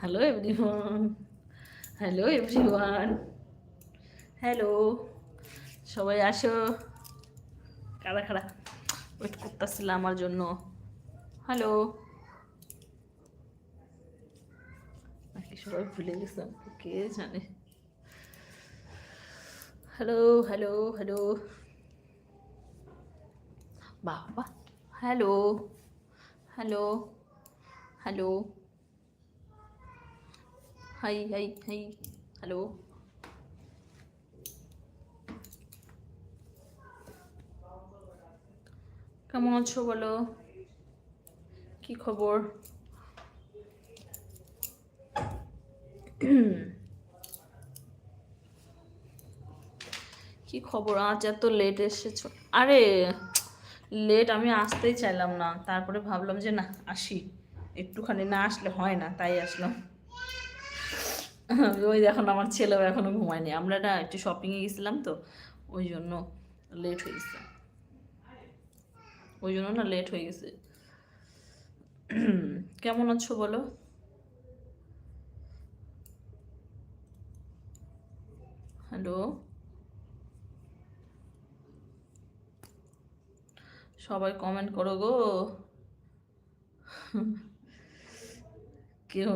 Hello everyone hello everyone hello সবাই আসো। কারা কারা ওয়েট করতেছিল আমার জন্য। হ্যালো নাকি সবাই ভুলে গেছিলাম কে জানে? হ্যালো হ্যালো হ্যালো বাবা hello hello hello hi hi hi hello কেমন আছো বলো? কি খবর? কি খবর? আজ এত লেট এসেছ। আরে লেট আমি আসতেই চাইলাম না। তারপরে ভাবলাম যে না, আসি। একটুখানি না আসলে হয় না, তাই আসলাম। ওই দেখুন আমার ছেলেও এখনও ঘুমায়নি। আমরা না একটু শপিংয়ে গেছিলাম তো, ওই জন্য লেট হয়ে গেছে। ওই জন্য না লেট হয়ে গেছে। কেমন আছো বলো? হ্যালো সবাই কমেন্ট করো গো। কেউ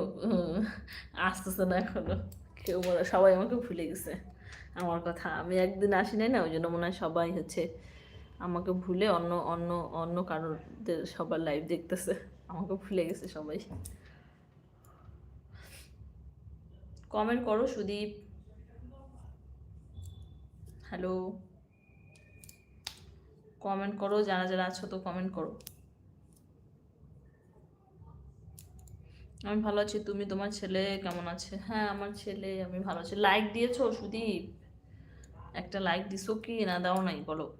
আসতেছে না এখনও। কেউ মনে সবাই আমাকে ভুলে গেছে আমার কথা। আমি একদিন আসি নাই না, ওই জন্য মনে হয় সবাই হচ্ছে আমাকে ভুলে অন্য অন্য অন্য কারোরদের সবার লাইভ দেখতেছে। আমাকে ভুলে গেছে সবাই। কমেন্ট করো, সুদীপ। হ্যালো কমেন্ট করো, যারা যারা আছো তো কমেন্ট করো। আমি ভালো আছি, তুমি, তোমার ছেলে কেমন আছে? হ্যাঁ আমার ছেলে, আমি ভালো আছি। লাইক দিয়েছ, সুদীপ? একটা লাইক দিছো কি? না, দাও নাই, বলো।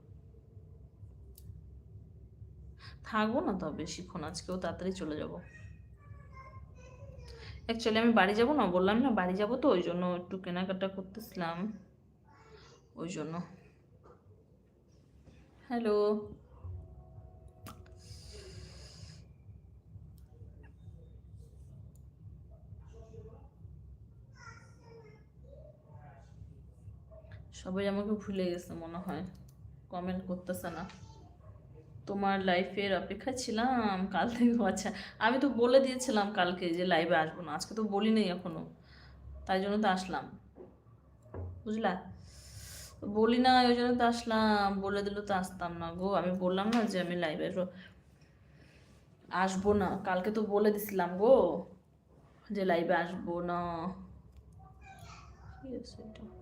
থাকব না তো বেশিক্ষণ, আজকেও তাড়াতাড়ি চলে যাব। অ্যাকচুয়ালি আমি বাড়ি যাব না, বললাম না বাড়ি যাব তো, ওই জন্য একটু কেনাকাটা করতেছিলাম। ওই জন্য। হ্যালো সবাই আমাকে ভুলে গেছে মনে হয়। কমেন্ট করতেছে না। তোমার লাইফের অপেক্ষা ছিলাম, কাল থেকে আচ্ছা আমি তো বলে দিয়েছিলাম কালকে যে লাইভে আসব না, আজকে তো বলি নাই এখনও। তাই জন্য তো আসলাম। বুঝলা? বলি না, ওই জন্য তো আসলাম। বলে দিলে তো আসতাম না গো। আমি বললাম না যে আমি লাইভে আসব না। কালকে তো বলে দিছিলাম গো যে লাইভে আসব না। কি আছে এটা?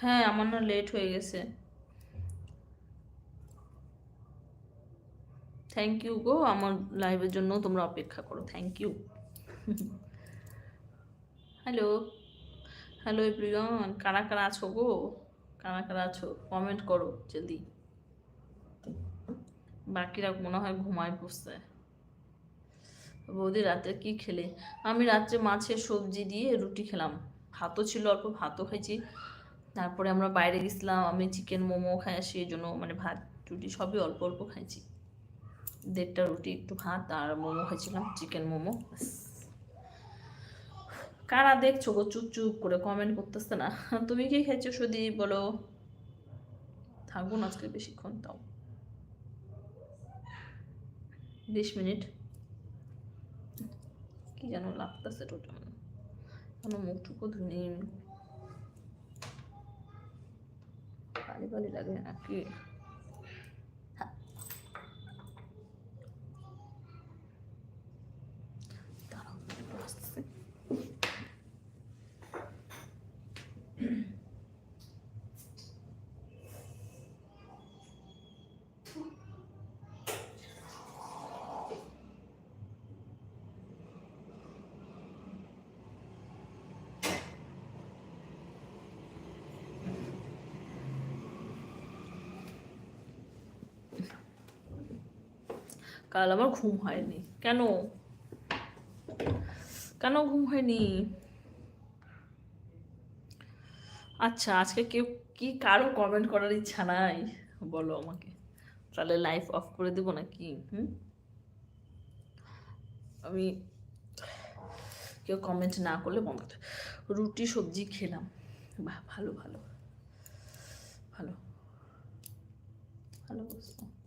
হ্যাঁ আমার না লেট হয়ে গেছে। থ্যাংক ইউ গো, আমার লাইভের জন্য তোমরা অপেক্ষা করো। Thank you hello hello everyone কারা কারা আছো গো? কারা কারা আছো? কমেন্ট করো, জলদি। বাকিরা মনে হয় ঘুমায় বসতে বৌদি রাতে কি খেলে? আমি রাত্রে মাছের সবজি দিয়ে রুটি খেলাম। ভাতও ছিল, অল্প ভাতও খাইছি। তারপরে আমরা বাইরে গেছিলাম, আমি চিকেন মোমো খাই আসি, এই জন্য মানে ভাত, রুটি সবই অল্প অল্প খাইছি। দেড়টা রুটি, একটু ভাত আর মোমো খাইছিলাম চিকেন মোমো কারা দেখছ গো, চুপ চুপ করে কমেন্ট করতেছে না। তুমি কি খাইছো সুদি বলো। থাকব না আজকে বেশিক্ষণ, তাও। বিশ মিনিট। কি যেন লাগতেছে টোটাল কোনো মুখটুকু ধুনি বালি বালি লাগে নাকি দাঁড়াও, একটু আসতেছে। কাল আমার ঘুম হয়নি। কেন? কেন ঘুম হয়নি? আচ্ছা আজকে কেউ কি কারও কমেন্ট করার ইচ্ছা নাই? বলো আমাকে। তাহলে লাইফ অফ করে দেবো নাকি? হুম? আমি কেউ কমেন্ট না করলে বন্ধ রুটি, সবজি খেলাম। বাহ, ভালো ভালো। ভালো। ভালো বলছো।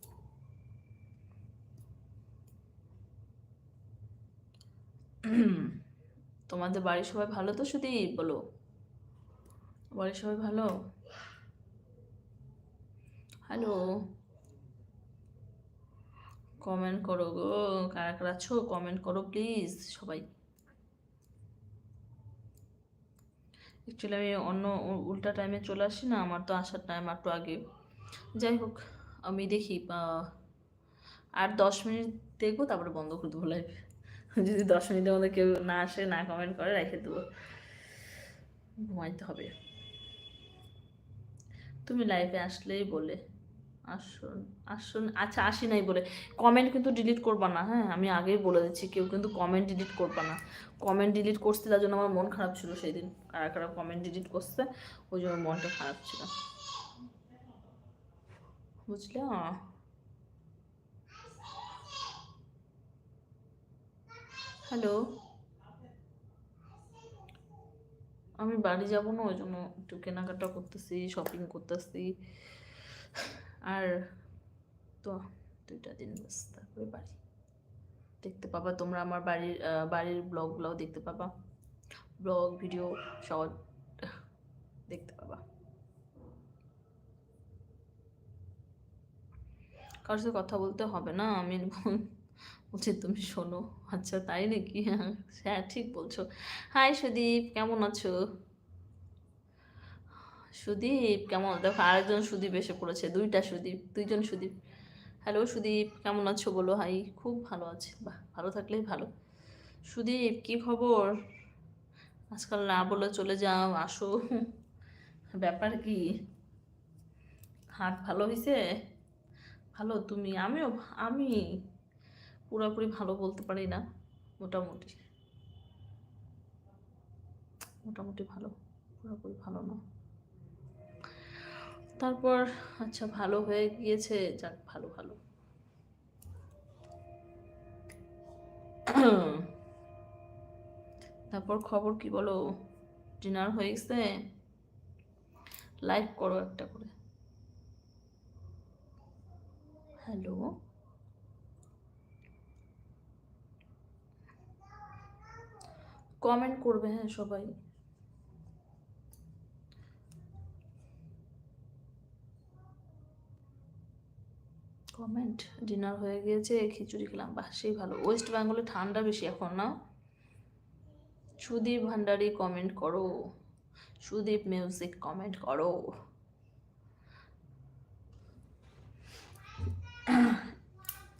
তোমাদের বাড়ির সবাই ভালো তো শুধু বলো? বাড়ির সবাই ভালো? হ্যালো কমেন্ট করো গো। কারা কারা আছো? কমেন্ট করো প্লিজ সবাই। অ্যাকচুয়ালি আমি অন্য উল্টা টাইমে চলে আসি না, আমার তো আসার টাইম একটু আগে। যাই হোক, আমি দেখি আর দশ মিনিট দেখব, তারপরে বন্ধ করে দেবো লাইভ যদি দশ মিনিটের মধ্যে কেউ না আসে, না কমেন্ট করে, রেখে দেবো। ঘুমাইতে হবে। তুমি লাইভে আসলেই বলে, আসুন আসুন আচ্ছা আসি নাই বলে। কমেন্ট কিন্তু ডিলিট করবা না হ্যাঁ? আমি আগেই বলে দিচ্ছি, কেউ কিন্তু কমেন্ট ডিলিট করবা না। কমেন্ট ডিলিট করছে, তার জন্য আমার মন খারাপ ছিল সেই দিন কারা কারা কমেন্ট ডিলিট করছে, ওই জন্য মনটা খারাপ ছিল। বুঝলা? হ্যালো। আমি বাড়ি যাব না, ওই জন্য একটু কেনাকাটা করতেছি শপিং করতেছি। আর তো, দুইটা দিন তারপরে বাড়ি। দেখতে পাবা তোমরা আমার বাড়ির বাড়ির ব্লগগুলোও দেখতে পাবা। ব্লগ ভিডিও শর্ট দেখতে পাবা। কারোর সাথে কথা বলতে হবে না, আমি বলছি, তুমি শোনো। আচ্ছা তাই নাকি? হ্যাঁ হ্যাঁ ঠিক বলছো। হাই সুদীপ, কেমন আছো? সুদীপ, কেমন? দেখো, আরেকজন সুদীপ এসে পড়েছে, দুইটা সুদীপ, দুইজন সুদীপ। হ্যালো সুদীপ, কেমন আছো? বলো, হাই, খুব ভালো আছে। বাহ, ভালো থাকলেই ভালো। সুদীপ, কি খবর? আজকাল না বলে চলে যাও, আসো। ব্যাপার কি? হাট ভালো হয়েছে ভালো, তুমি? আমিও, আমি। পুরোপুরি ভালো বলতে পারি না, মোটামুটি। মোটামুটি ভালো, পুরোপুরি ভালো না। তারপর আচ্ছা ভালো হয়ে গিয়েছে, যাক, ভালো ভালো। তারপর খবর কি বলো? ডিনার হয়ে গেছে লাইক করো একটা করে। হ্যালো? কমেন্ট করবে হ্যাঁ সবাই। কমেন্ট ডিনার হয়ে গিয়েছে, খিচুড়ি খেলাম, বাহ, সেই ভালো। ওয়েস্ট বেঙ্গলে ঠান্ডা বেশি এখন, না? সুদীপ ভান্ডারি কমেন্ট করো। সুদীপ মিউজিক কমেন্ট করো।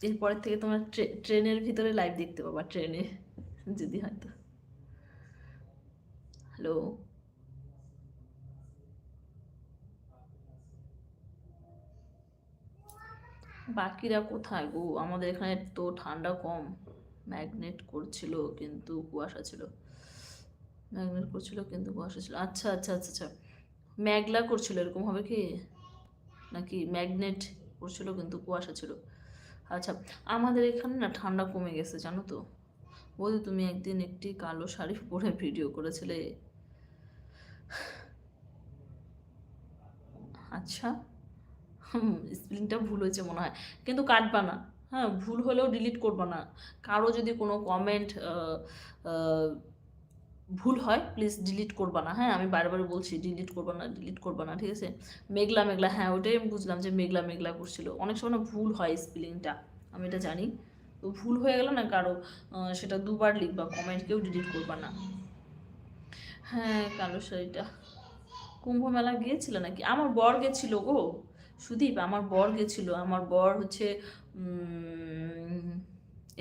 এরপরের থেকে তোমার ট্রে- ট্রেনের ভিতরে লাইভ দেখতে পাবা, ট্রেনে, যদি হয়তো হ্যালো। বাকিরা কোথায় গো? আমাদের এখানে তো ঠান্ডা কম। ম্যাগনেট করছিল, কিন্তু কুয়াশা ছিল। ম্যাগনেট করছিল, কিন্তু কুয়াশা ছিল। আচ্ছা আচ্ছা আচ্ছা আচ্ছা। মেঘলা করছিল, এরকম হবে কি? নাকি ম্যাগনেট করছিল, কিন্তু কুয়াশা ছিল? আচ্ছা আমাদের এখানে না ঠান্ডা কমে গেছে, জানো তো। বলি তুমি একদিন একটি কালো শাড়ি পরে ভিডিও করেছিলে। আচ্ছা। হুম স্পেলিংটা ভুল হয়েছে মনে হয়। কিন্তু কাটবা না। হ্যাঁ ভুল হলেও ডিলিট করবা না। কারও যদি কোনো কমেন্ট ভুল হয় প্লিজ ডিলিট করবা না। হ্যাঁ আমি বারবার বলছি ডিলিট করবা না ডিলিট করবা না, ঠিক আছে? মেঘলা মেঘলা হ্যাঁ ওটাই আমি বুঝলাম যে মেঘলা মেঘলা করছিল। অনেক সময় না ভুল হয় স্পেলিংটা আমি এটা জানি। তো ভুল হয়ে গেল না কারও সেটা দুবার লিখবা কমেন্ট কেউ ডিলিট করবা না। হ্যাঁ কালো শাড়িটা। কুম্ভ মেলা গিয়েছিল নাকি? আমার বর গেছিল গো। সুদীপ, আমার বর গেছিল। আমার বর হচ্ছে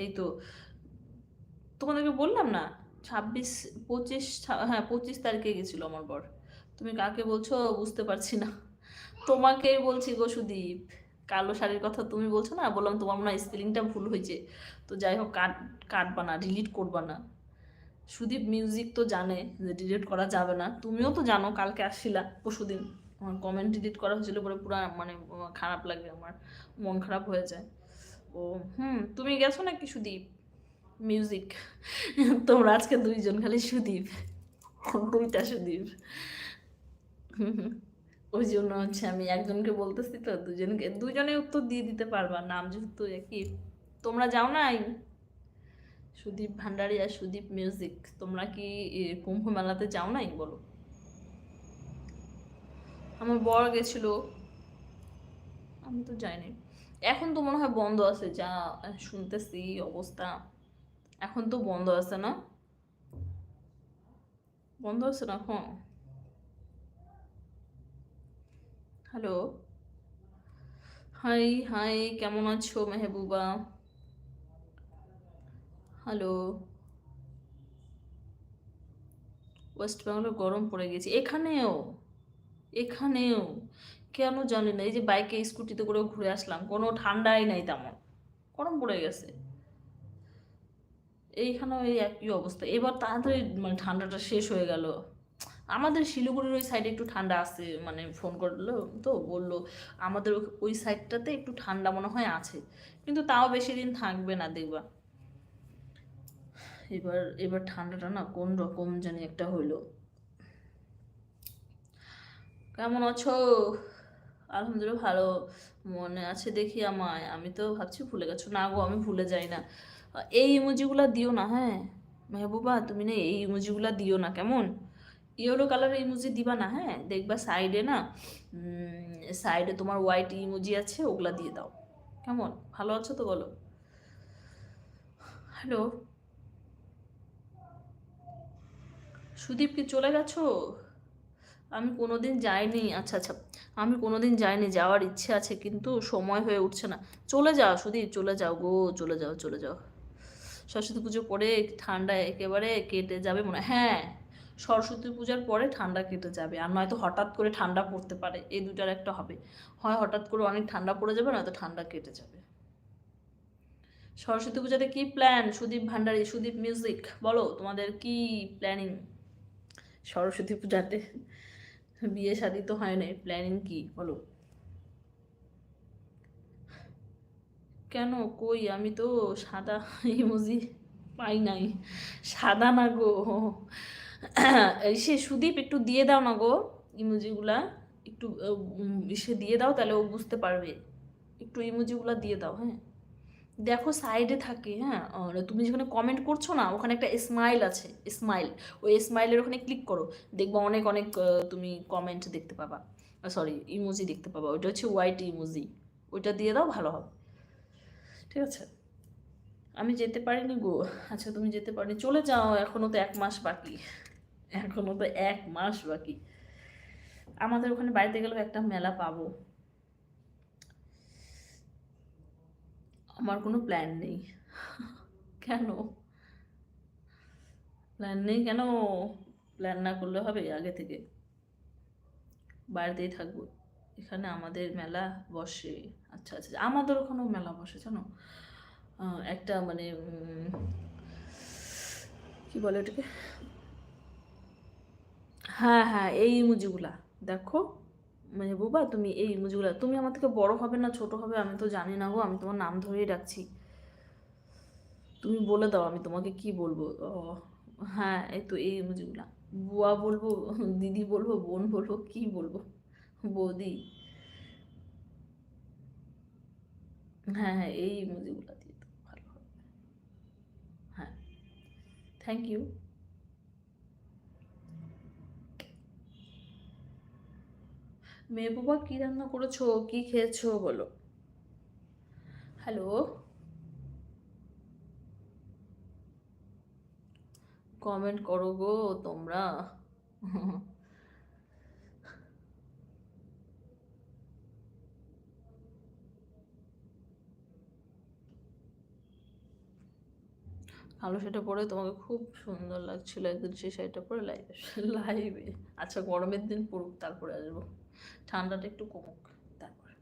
এই তো, তোমাদেরকে বললাম না? ছাব্বিশ, পঁচিশ হ্যাঁ পঁচিশ তারিখে গেছিল আমার বর। তুমি কাকে বলছো বুঝতে পারছি না। তোমাকেই বলছি গো সুদীপ। কালো শাড়ির কথা তুমি বলছো না? বললাম তোমার মনে হয় স্পেলিংটা ভুল হয়েছে। তো যাই হোক, কাট, কাটবা না ডিলিট করবা না। সুদীপ মিউজিক তো জানে যে ডিলিট করা যাবে না। তুমিও তো জানো, কালকে আসছিলা পরশুদিন। আমার কমেন্ট ডিলিট করা হয়েছিল পরে পুরো মানে খারাপ লাগে আমার। মন খারাপ হয়ে যায়। ও, হুম, তুমি গেছো নাকি সুদীপ মিউজিক তোমরা আজকে দুইজন খালি সুদীপ। দুইটা সুদীপ। ওই জন্য হচ্ছে আমি একজনকে বলতেছি তো, দুজনকে দুজনে উত্তর দিয়ে দিতে পারবা। নাম যেহেতু একই। তোমরা যাও নাই? সুদীপ ভান্ডারী আর সুদীপ মিউজিক তোমরা কি কুম্ভ মেলাতে যাও নাই বলো? আমার বর গেছিল। আমি তো যাইনি। এখন তো মনে হয় বন্ধ আছে, যা শুনতেছি অবস্থা। এখন তো বন্ধ আছে না? বন্ধ আছে না? এখন হ্যালো হাই হাই কেমন আছো মেহবুবা? হ্যালো ওয়েস্ট বেঙ্গলে গরম পড়ে গেছে। এখানেও এখানেও। কেন জানি না, এই যে বাইকে স্কুটিতে করে ঘুরে আসলাম। কোনো ঠান্ডাই নাই তেমন। গরম পড়ে গেছে। এইখানেও এই একই অবস্থা। এবার তাড়াতাড়ি মানে ঠান্ডাটা শেষ হয়ে গেল। আমাদের শিলিগুড়ির ওই সাইডে একটু ঠান্ডা আছে মানে ফোন করল তো, বলল, আমাদের ওই সাইডটাতে একটু ঠান্ডা মনে হয় আছে। কিন্তু তাও বেশি দিন থাকবে না দেখবা। এবার এবার ঠান্ডাটা না কোন রকম জানি একটা হইল। কেমন আছো? আলহামদুলিল্লাহ ভালো। মনে আছে দেখি আমায়। আমি তো ভাবছি ভুলে গেছো। না গো, আমি ভুলে যাই না। এই ইমোজিগুলা দিও না হ্যাঁ? মেহবুবা, তুমি না এই ইমোজিগুলা দিও না, কেমন? ইয়েলো কালারের ইমোজি দিবা না হ্যাঁ? দেখবা সাইডে না সাইডে তোমার হোয়াইট ইমোজি আছে, ওগুলা দিয়ে দাও। কেমন? ভালো আছো তো বলো। হ্যালো? সুদীপ কি চলে গেছো? আমি কোনোদিন যাইনি। আচ্ছা আচ্ছা। আমি কোনোদিন যাইনি, যাওয়ার ইচ্ছে আছে, কিন্তু সময় হয়ে উঠছে না। চলে যাও সুদীপ, চলে যাও গো, চলে যাও চলে যাও। সরস্বতী পুজো পরে ঠান্ডা একেবারে কেটে যাবে মনে হয়। সরস্বতী পূজার পরে ঠান্ডা কেটে যাবে। আর নয়তো হঠাৎ করে ঠান্ডা পড়তে পারে, এই দুটার একটা হবে। হয় হঠাৎ করে অনেক ঠান্ডা পড়ে যাবে, নয়তো ঠান্ডা কেটে যাবে। সরস্বতী পূজাতে কি প্ল্যান সুদীপ ভান্ডারী, সুদীপ মিউজিক বলো তোমাদের কি প্ল্যানিং সরস্বতী পূজাতে বিয়ে শাদি তো হয় নাই প্ল্যানিং কি বলো? কেন? কই? আমি তো সাদা ইমোজি পাই নাই। সাদা না গো। সে সুদীপ একটু দিয়ে দাও না গো ইমোজিগুলা একটু ইসে দিয়ে দাও, তাহলে ও বুঝতে পারবে। একটু ইমোজিগুলা দিয়ে দাও হ্যাঁ। দেখো সাইডে থাকে হ্যাঁ? তুমি যেখানে কমেন্ট করছ না, ওখানে একটা স্মাইল আছে স্মাইল ওই স্মাইলের ওখানে ক্লিক করো, দেখবা অনেক অনেক তুমি কমেন্ট দেখতে পাবা। সরি ইমোজি দেখতে পাবা। ওইটা হচ্ছে হোয়াইট ইমোজি ওইটা দিয়ে দাও, ভালো হবে। ঠিক আছে? আমি যেতে পারিনি গো। আচ্ছা তুমি যেতে পারিনি। চলে যাও এখনও তো এক মাস বাকি। এখনও তো এক মাস বাকি। আমাদের ওখানে বাড়িতে গেলেও একটা মেলা পাবো। আমার কোনো প্ল্যান নেই। কেন? প্ল্যান নেই কেন? প্ল্যান না করলে হবে আগে থেকে। বাড়িতেই থাকব। এখানে আমাদের মেলা বসে। আচ্ছা আচ্ছা আমাদের ওখানেও মেলা বসে, জানো? একটা মানে কি বলে ওটাকে? হ্যাঁ হ্যাঁ এই ইমোজিগুলা দেখো। মানে বুবা, তুমি এই ইমোজিগুলা, তুমি আমার থেকে বড় হবে না ছোট হবে আমি তো জানি না গো, আমি তোমার নাম ধরেই ডাকছি। তুমি বলে দাও আমি তোমাকে কি বলব? হ্যাঁ এই তো এই ইমোজিগুলা। বুয়া বলব, দিদি বলব, বোন বলব, কি বলব? বৌদি। হ্যাঁ হ্যাঁ এই ইমোজিগুলা দিয়ে দাও ভালো হবে। হ্যাঁ থ্যাংক ইউ মেহবুবা কি রান্না করেছ? কি খেয়েছো বলো। হ্যালো কমেন্ট করো গো তোমরা। কালো শাড়িটা পরে তোমাকে খুব সুন্দর লাগছিল একদিন, সেই শাড়িটা পরে লাইভে লাইভে আচ্ছা গরমের দিন পড়ুক তারপরে আসব। ঠান্ডাটা একটু কমুক, তারপরে।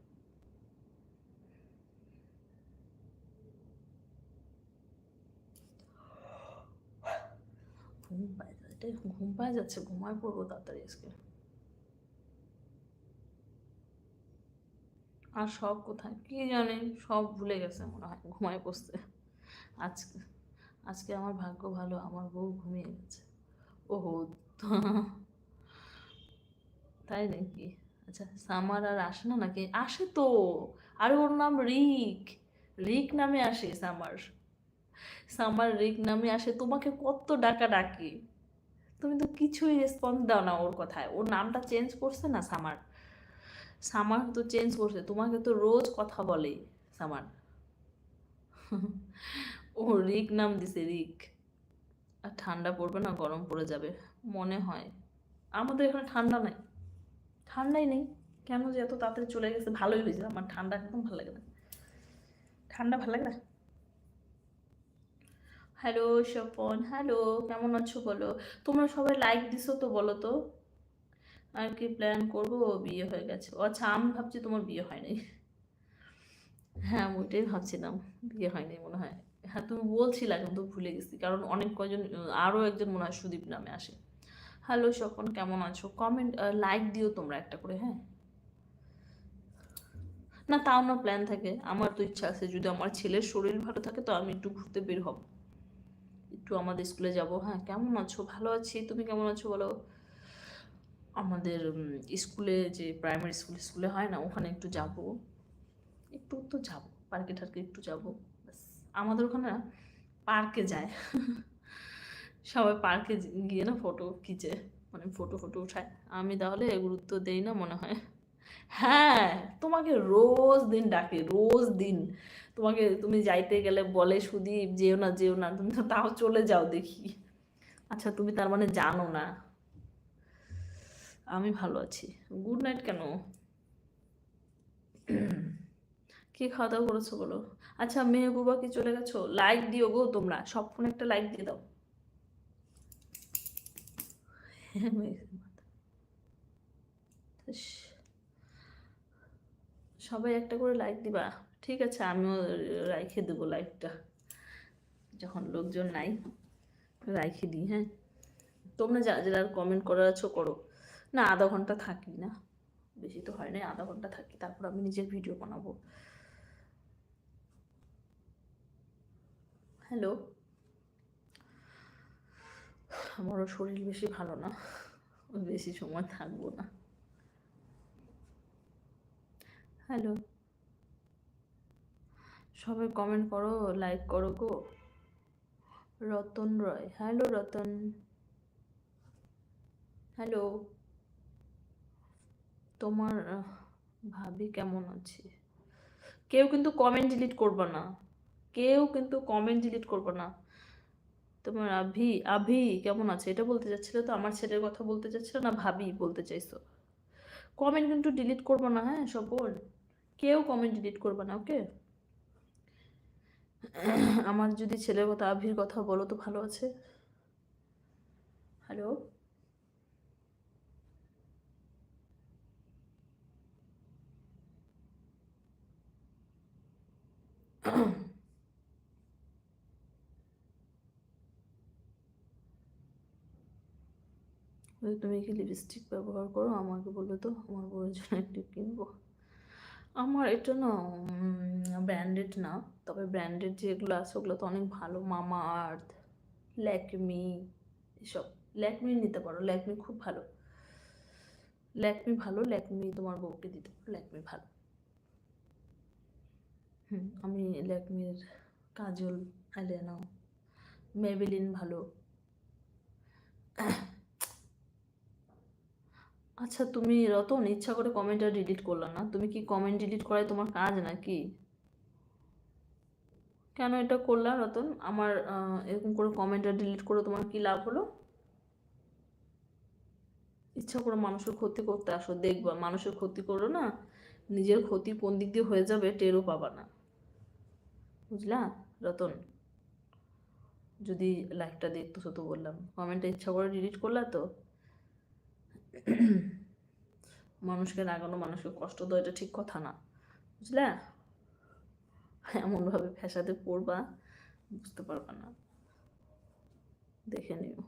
ঘুম পায় যাচ্ছে ঘুম পায় যাচ্ছে, ঘুমায় পড়ব তাড়াতাড়ি আজকে। আর সব কোথায়, কি জানি, সব ভুলে গেছে মনে হয়, ঘুমায় পড়ছে আজকে আজকে আমার ভাগ্য ভালো, আমার বউ ঘুমিয়ে গেছে। ওহো, তাই নাকি? আচ্ছা সামার আর আসে না নাকি? আসে তো। আর ওর নাম রিক। রিক নামে আসে সামার। সামার রিক নামে আসে। তোমাকে কত ডাকা ডাকি। তুমি তো কিছুই রেসপন্স দাও না ওর কথায়। ওর নামটা চেঞ্জ করছে না সামার? সামার তো চেঞ্জ করছে। তোমাকে তো রোজ কথা বলে সামার। ও রিক নাম দিছে, রিক। আর ঠান্ডা পড়বে না, গরম পড়ে যাবে। মনে হয়। আমাদের এখানে ঠান্ডা নাই। ঠান্ডাই নেই। কেন যে এত তাড়াতাড়ি চলে গেছে? ভালোই হয়েছে। আমার ঠান্ডা একদম ভালো লাগে না। ঠান্ডা ভালো লাগে না? হ্যালো, স্বপন। হ্যালো, কেমন আছো বলো? তোমরা সবাই লাইক দিছো তো বলো তো? আর কি প্ল্যান করব? বিয়ে হয়ে গেছে। আচ্ছা আমি ভাবছি তোমার বিয়ে হয়নি হ্যাঁ আমি ওইটাই ভাবছিলাম। বিয়ে হয়নি মনে হয়। হ্যাঁ তুমি বলছিলা, কিন্তু ভুলে গেছি। কারণ অনেক কয়জন আরও একজন মনে হয় সুদীপ নামে আসে। হ্যালো স্বপন কেমন আছো? কমেন্ট লাইক দিও তোমরা একটা করে হ্যাঁ? না, তাও না প্ল্যান থাকে। আমার তো ইচ্ছা আছে, যদি আমার ছেলের শরীর ভালো থাকে, তো আমি একটু ঘুরতে বের হব। একটু আমাদের স্কুলে যাব হ্যাঁ? কেমন আছো? ভালো আছি। তুমি কেমন আছো বলো? আমাদের স্কুলে যে প্রাইমারি স্কুল স্কুলে হয় না, ওখানে একটু যাব। একটু তো যাব পার্কে টার্কে একটু যাব। আমাদের ওখানে পার্কে যায়। সবাই পার্কে গিয়ে না ফটো খিচে মানে ফটো ফটো উঠায়। আমি তাহলে গুরুত্ব দেই না মনে হয়। হ্যাঁ তোমাকে রোজ দিন ডাকে, রোজ দিন। তোমাকে তুমি যাইতে গেলে বলে সুদীপ, যেও না যেও না, তুমি তাও চলে যাও দেখি। আচ্ছা তুমি তার মানে জানো না? আমি ভালো আছি। গুড নাইট কেন? কি খাওয়া দাওয়া করেছ বলো? আচ্ছা মেহবুবা কি চলে গেছো? লাইক দিও গো তোমরা। সব ফোনে একটা লাইক দিয়ে দাও ইস, সবাই একটা করে লাইক দিবা। ঠিক আছে, আমিও রাইখে দেবো লাইকটা যখন লোকজন নাই রাইখে দিই হ্যাঁ? তোমরা যা যারা কমেন্ট করার আছো, করো। না, আধা ঘণ্টা থাকি না। বেশি তো হয় না, আধা ঘণ্টা থাকি, তারপর আমি নিজের ভিডিও বানাবো। হ্যালো আমারও শরীর বেশি ভালো না। বেশি সময় থাকব না। হ্যালো সবাই কমেন্ট করো লাইক করো গো। রতন রয়। হ্যালো রতন। হ্যালো তোমার ভাবি কেমন আছে? কেউ কিন্তু কমেন্ট ডিলিট করবে না। কেউ কিন্তু কমেন্ট ডিলিট করবে না। তোমার আভি আভি, কেমন আছে? এটা বলতে চাচ্ছিলে তো, আমার ছেলের কথা বলতে চাচ্ছিলে না, ভাবি বলতে চাইছো? কমেন্ট কিন্তু ডিলিট করব না হ্যাঁ সকল? কেউ কমেন্ট ডিলিট করবে না ওকে আমার যদি ছেলের কথা, আভির কথা বলো তো ভালো আছে। হ্যালো ওই তুমি কি লিপস্টিক ব্যবহার করো? আমাকে বলো তো, আমার বউয়ের জন্য একটু কিনবো। আমার এটা না ব্র্যান্ডেড না, তবে ব্র্যান্ডেড যেগুলো আছে, ওগুলো তো অনেক ভালো। মামা আর্থ ল্যাকমি এসব। ল্যাকমি নিতে পারো ল্যাকমি খুব ভালো। ল্যাকমি ভালো ল্যাকমি তোমার বউকে দিতে পারো ল্যাকমি ভালো। হুম, আমি ল্যাকমির কাজল আইলাইনার মেবেলিন ভালো। আচ্ছা তুমি রতন, ইচ্ছা করে কমেন্টটা ডিলিট করলে না। তুমি কি কমেন্ট ডিলিট করাই তোমার কাজ নাকি? কেন এটা করলা রতন? আমার এরকম করে কমেন্টটা ডিলিট করে তোমার কি লাভ হলো? ইচ্ছা করে মানুষের ক্ষতি করতে আসো। দেখবা, মানুষের ক্ষতি করো না নিজের ক্ষতি কোন দিক দিয়ে হয়ে যাবে টেরও পাবা না। বুঝলা? রতন, যদি লাইভটা দেখতেছো তো বললাম। কমেন্টটা ইচ্ছা করে ডিলিট করলা তো? মানুষকে রাগানো মানুষকে কষ্ট দেওয়া, এটা ঠিক কথা না। বুঝলে? এমনভাবে ফ্যাসাদে পড়বা, বুঝতে পারবা না। দেখে নিও।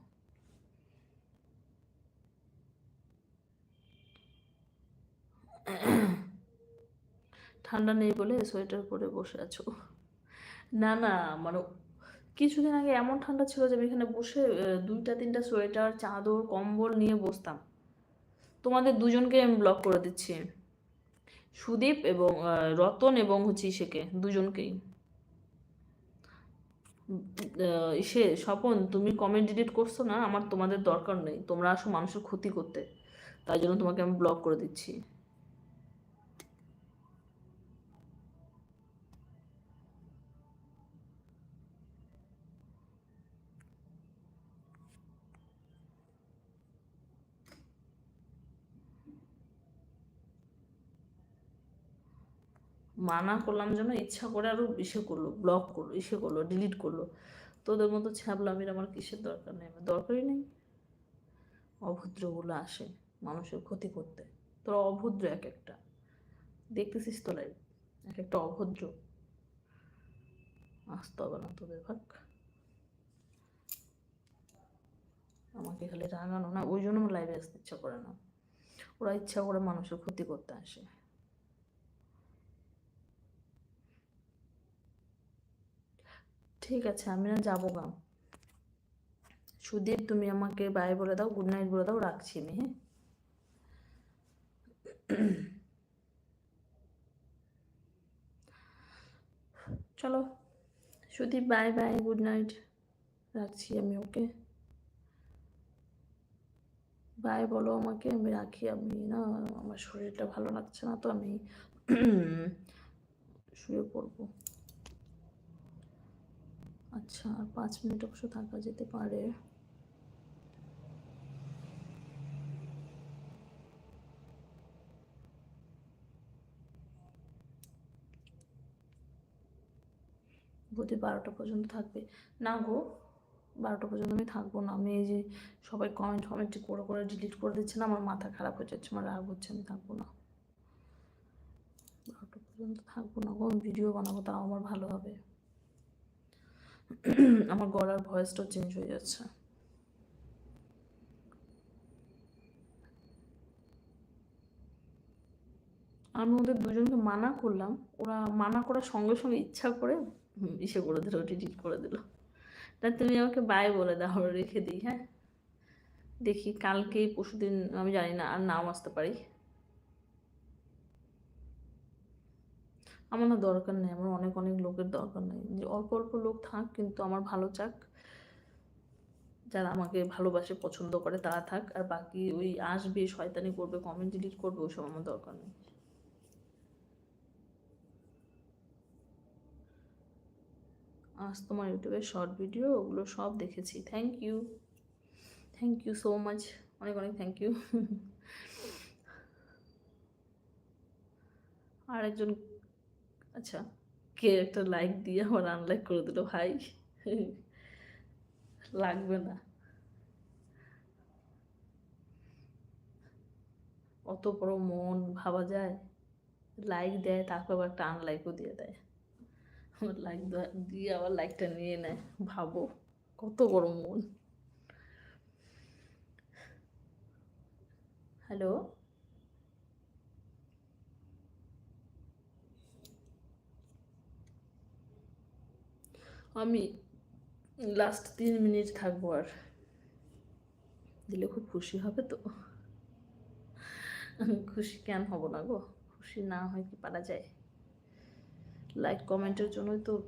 ঠান্ডা নেই বলে সোয়েটার পরে বসে আছো। না না মানে কিছুদিন আগে এমন ঠান্ডা ছিল যে আমি এখানে বসে দুইটা, তিনটা সোয়েটার, চাদর, কম্বল নিয়ে বসতাম। তোমাদের দুজনকে আমি ব্লক করে দিচ্ছি। সুদীপ এবং রতন এবং হচ্ছে ইসেকে, দুজনকেই। ইসে, স্বপন, তুমি কমেন্ট ডিলিট করছ না? আমার তোমাদের দরকার নেই। তোমরা আসো মানুষের ক্ষতি করতে। তাই জন্য তোমাকে আমি ব্লক করে দিচ্ছি। মানা করলাম যেন ইচ্ছা করে আরও ইসে করল ব্লক করল, ইসে করল ডিলিট করল। তোদের মতো ছ্যাবলামির আমার কিসের দরকার নেই? আমার দরকারই নেই। অভদ্রগুলো আসে মানুষের ক্ষতি করতে। তোরা অভদ্র এক একটা। দেখতেছিস তো লাইভ এক একটা অভদ্র। আসতে হবে না তোদের ভাগ। আমাকে খালি রাগানো না, ওই জন্য আমার লাইভে আসতে ইচ্ছা করে না। ওরা ইচ্ছা করে মানুষের ক্ষতি করতে আসে। ঠিক আছে, আমি না যাব গা। সুদীপ, তুমি আমাকে বাই বলে দাও গুড নাইট বলে দাও, রাখছি আমি হ্যাঁ? চলো, Sudip bye bye good night রাখছি আমি ওকে বাই বলো আমাকে, আমি রাখি, আমি না, আমার শরীরটা ভালো লাগছে না, তো আমি শুয়ে পড়ব। আচ্ছা আর পাঁচ মিনিট অবশ্য থাকা যেতে পারে। বোধহয় বারোটা পর্যন্ত থাকবে। না গো, বারোটা পর্যন্ত আমি থাকব না। আমি এই যে সবাই কমেন্ট ফমেন্ট করে করে ডিলিট করে দিচ্ছে না, আমার মাথা খারাপ হয়ে যাচ্ছে, আমার রাগ হচ্ছে, আমি থাকব না। বারোটা পর্যন্ত থাকব না গো, আমি ভিডিও বানাবো, তাও আমার ভালো হবে। আমার গলার ভয়েসটাও চেঞ্জ হয়ে যাচ্ছে। আমি ওদের দুজনকে মানা করলাম, ওরা মানা করার সঙ্গে সঙ্গে ইচ্ছা করে ইসে করে দিল ডিলিট করে দিল। তা তুমি আমাকে বাই বলে দাও, রেখে দিই হ্যাঁ? দেখি কালকে পরশুদিন, আমি জানি না, আর নাও আসতে পারি। আমার না দরকার নেই, আমার অনেক অনেক লোকের দরকার নেই। অল্প অল্প লোক থাক, কিন্তু আমার ভালো চাক। যারা আমাকে ভালোবাসে, পছন্দ করে, তারা থাক। আর বাকি ওই আসবে, শয়তানি করবে কমেন্ট ডিলিট করবে, ওসব আমার দরকার নেই। আজ তোমার ইউটিউবে শর্ট ভিডিও ওগুলো সব দেখেছি। Thank you thank you so much অনেক অনেক থ্যাংক ইউ আর একজন আচ্ছা কে একটা লাইক দিয়ে আবার আনলাইক করে দিল? ভাই লাগবে না। অত বড় মন, ভাবা যায়? লাইক দেয়, তারপর আবার একটা আনলাইকও দিয়ে দেয়। আমার লাইক দিয়ে আবার লাইকটা নিয়ে নেয়। ভাবো, কত বড় মন। হ্যালো আমি লাস্ট তিন মিনিট থাকব আর। দিলে খুব খুশি হবে তো। খুশি কেন হব না গো? খুশি না হয় কি পারা যায়? লাইক কমেন্টের জন্যই তো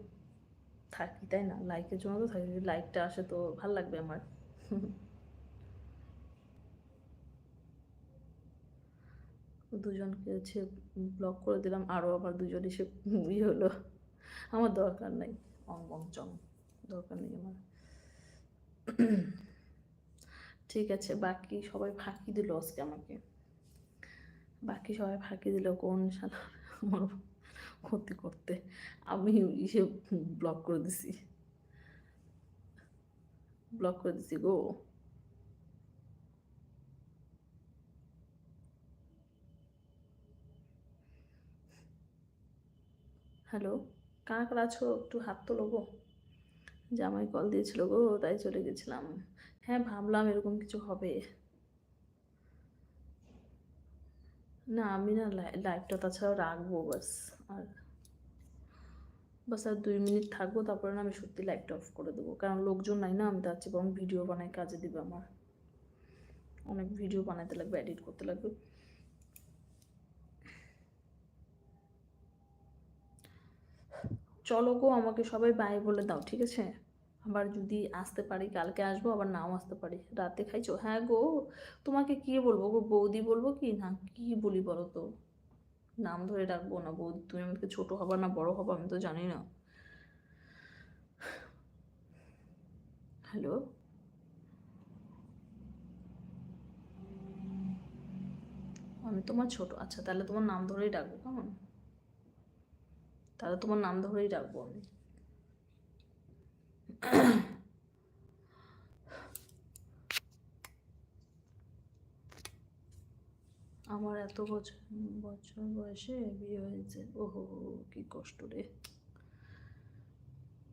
থাকি, তাই না? লাইকের জন্য তো থাকি, যদি লাইকটা আসে তো ভালো লাগবে আমার। দুজনকে হচ্ছে ব্লক করে দিলাম আরও আবার দুজন এসে ইয়ে হলো। আমার দরকার নাই। অং বং চং দরকার নেই আমার। ঠিক আছে, বাকি সবাই ফাঁকি দিল আজকে আমাকে। বাকি সবাই ফাঁকি দিল কোন শালা আমার ক্ষতি করতে। আমি ইসে ব্লক করে দিছি। ব্লক করে দিছি গো। হ্যালো কারা আছো একটু হাত তো গো জামাই কল দিয়েছিল গো, তাই চলে গেছিলাম। হ্যাঁ ভাবলাম এরকম কিছু হবে। না, আমি না লাইভটা তাছাড়াও রাখব, বাস। আর বাস আর দুই মিনিট থাকব, তারপরে না আমি সত্যি লাইভটা অফ করে দেবো। কারণ লোকজন নাই না, আমি তার চেয়ে বরং ভিডিও বানাই, কাজে দিবে আমার। অনেক ভিডিও বানাতে লাগবে, এডিট করতে লাগবে। চলো গো, আমাকে সবাই বাই বলে দাও, ঠিক আছে? আবার যদি আসতে পারি, কালকে আসব, আবার নাও আসতে পারি। রাতে খাইছো? হ্যাঁ গো, তোমাকে কি বলব গো, বৌদি বলব কি? না, কি বলি বলো তো নাম ধরে ডাকবো না, বৌদি, তুমি আমাকে ছোট হবা না বড় হবা, আমি তো জানি না। হ্যালো আমি তোমার ছোট আচ্ছা তাহলে তোমার নাম ধরেই ডাকবো, কেমন? তাহলে তোমার নাম ধরেই ডাকবো আমি। আমার এত বছর বছর বয়সে বিয়ে হয়েছে। ওহো, কি কষ্ট রে।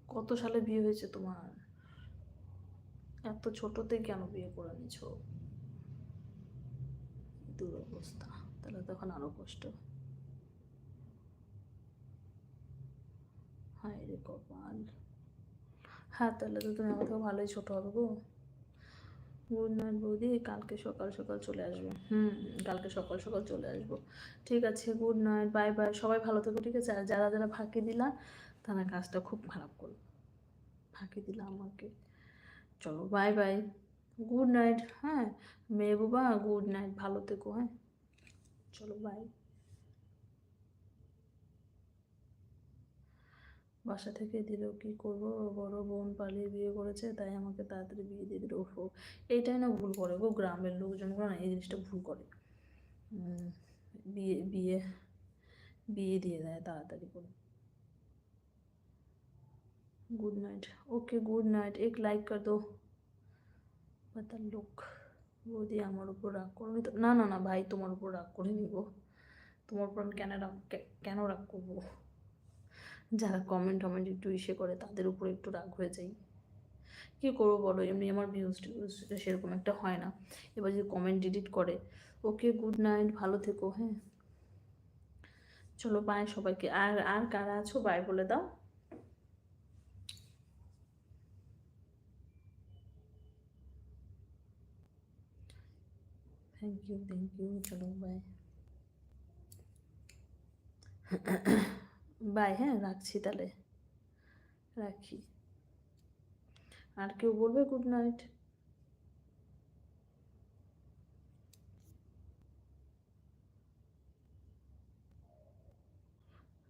কত সালে বিয়ে হয়েছে তোমার? এত ছোটতে কেন বিয়ে করে নিছো? দুরবস্থা। তাহলে তখন আরও কষ্ট। হায় রে কপাল হ্যাঁ তাহলে তো তুমি আমার থেকে ভালোই ছোট হবে গো। গুড নাইট বৌদি, কালকে সকাল সকাল চলে আসবে। হুম, কালকে সকাল সকাল চলে আসব। ঠিক আছে গুড নাইট বাই বাই সবাই ভালো থেকো, ঠিক আছে? আর যারা যারা ফাঁকি দিলা, তারা কাজটা খুব খারাপ করল ফাঁকি দিলা আমাকে। চলো বাই বাই গুড নাইট হ্যাঁ? মেয়ে মেহবুবা গুড নাইট ভালো থেকো হ্যাঁ? চলো বাই বাসা থেকে দিল কি করব বড় বোন পালিয়ে বিয়ে করেছে তাই আমাকে তাড়াতাড়ি বিয়ে দিয়ে দিল ওফো এইটাই না ভুল করে গো গ্রামের লোকজনগুলো না এই জিনিসটা ভুল করে উম, বিয়ে বিয়ে বিয়ে দিয়ে দেয় তাড়াতাড়ি করে good night okay good night एक लाइक कर दो पता लोक বৌদি আমার উপর রাগ করনি তো না না না ভাই তোমার উপর রাগ করে নিব তোমার উপর আমি কেন রাগ কে- কেন রাগ করবো যারা কমেন্ট টমেন্ট একটু ইসে করে, তাদের উপর একটু রাগ হয়ে যাই কী করব বলো? এমনি আমার ভিউজ টিউজ সেরকম একটা হয় না। এবার যদি কমেন্ট ডিলিট করে, ওকে গুড নাইট ভালো থেকো হ্যাঁ? চলো বাই সবাইকে। আর আর কারা আছো? বাই বলে দাও। থ্যাংক ইউ থ্যাংক ইউ চলো বাই বাই হ্যাঁ রাখছি তাহলে। রাখি। আর কেউ বলবে গুড নাইট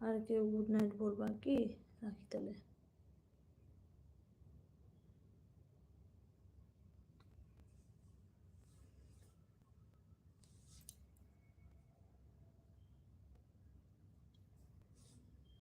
আর কেউ গুড নাইট বলবা কি? রাখি তাহলে।